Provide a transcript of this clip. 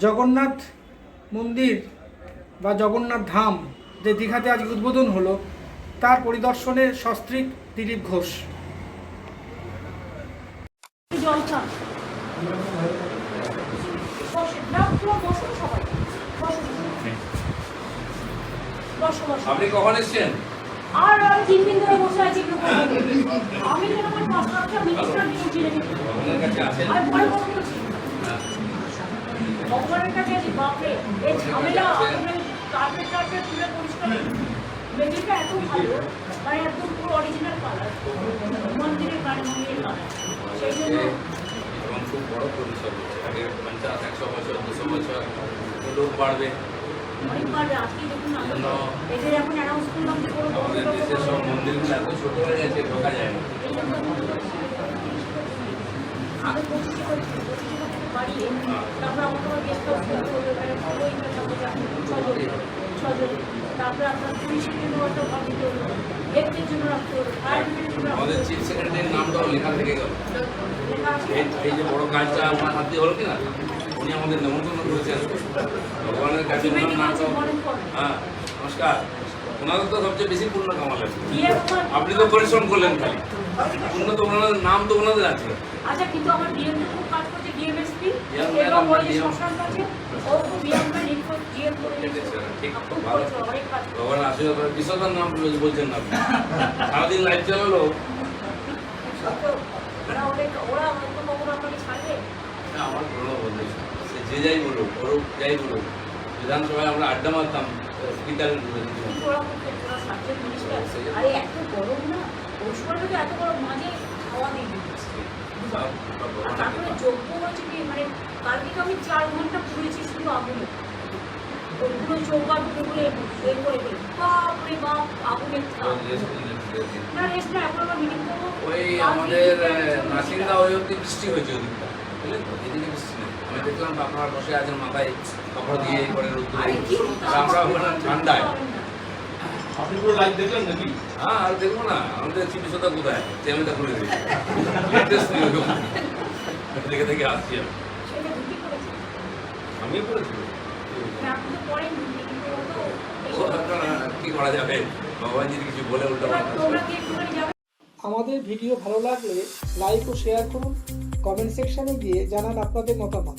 জগন্নাথ মন্দির বা জগন্নাথ ধাম যে দীঘাতে আজকে উদ্বোধন হলো তার পরিদর্শনে সস্ত্রীক দিলীপ ঘোষ। আপনি কখন এসছেন? আর আমি তিন দিন ধরে বসে আছি। করব। আমি যেন ভগবানের কাছে আছি বাপরে। এই ঝামেলা কার্পেট টার্পেট তুলে পরিষ্কার মেডিটা এত ভালো মানে একদম পুরো অরিজিনাল কালার মন্দিরের গাড়ি মন্দিরের কালার সেই জন্য এবং খুব বড় পরিসর আগে পঞ্চাশ একশো বছর দুশো বছর লোক বাড়বে আমাদের দেশের সব মন্দিরগুলো এত ছোট হয়ে গেছে ঢোকা যায় না। তারপর আমাকে আবার গেস্ট হাউস করতে হলো এখানে ভালো ইনকাম ছজন ছজন। তারপরে আপনার পুলিশের জন্য একটা ভাবিতে হলো। হেলথের জন্য রাখতে হলো। ফায়ার জন্য আমাদের চিফ সেক্রেটারির নামটাও লেখা থেকে গেল। এই যে বড় কাজটা আমার হাত হলো কিনা? উনি আমাদের নেমন্তন্ন করেছেন। ভগবানের কাছে। হ্যাঁ নমস্কার। ওনাদের তো সবচেয়ে বেশি কামালেন দিয়ে আপনি তো পরিশ্রম করলেন খালি। পূর্ণ তো ওনাদের নাম তো ওনাদের আছে। আচ্ছা কিন্তু আমার ডিএম খুব কাজ করছে ডিএমএসপি এবং ওই যে আছে। ও ডিএম করে ঠিক ভালো। ভগবান আশীর্বাদ নাম বলছেন না সারাদিন লাইভ চালালো ওরা ওদের কখনো আপনাকে ছাড়বে? আমার পুরোনো বন্ধু সে যে যাই বলুক ওরূপ যাই বলুক। বিধানসভায় আমরা আড্ডা মারতাম ওই কি মানে কালকে তো আমি চার ঘণ্টা ঘুরেছি শুধু আগুনে। ওইগুলো চৌকা দুটোগুলো বের করে দিই বাপরে বাপ আগুনের তাপ। না রেস্ট না এখন আবার মিটিং করব। ওই কালকে আমাদের নাসিন্দা ওই অব্দি বৃষ্টি হয়েছে ওদিকটা বুঝলেন তো? এদিকে বৃষ্টি। দেখলাম আপনারা বসে আছেন মাথায় কাপড় দিয়ে করে আমরা ওখানে ঠান্ডায়। আপনি পুরো লাইভ দেখলেন নাকি? হ্যাঁ আর দেখব না। আমাদের চিকিৎসা কোথায়? চেমেটা খুলে দিই দেখে দেখে আসছি আমি। সেটা ঢুকি করেছে আমিও করেছি। মানে কি করা যাবে? কিছু বলে উল্টো আমাদের ভিডিও ভালো লাগলে লাইক ও শেয়ার করুন। কমেন্ট সেকশনে গিয়ে জানান আপনাদের মতামত।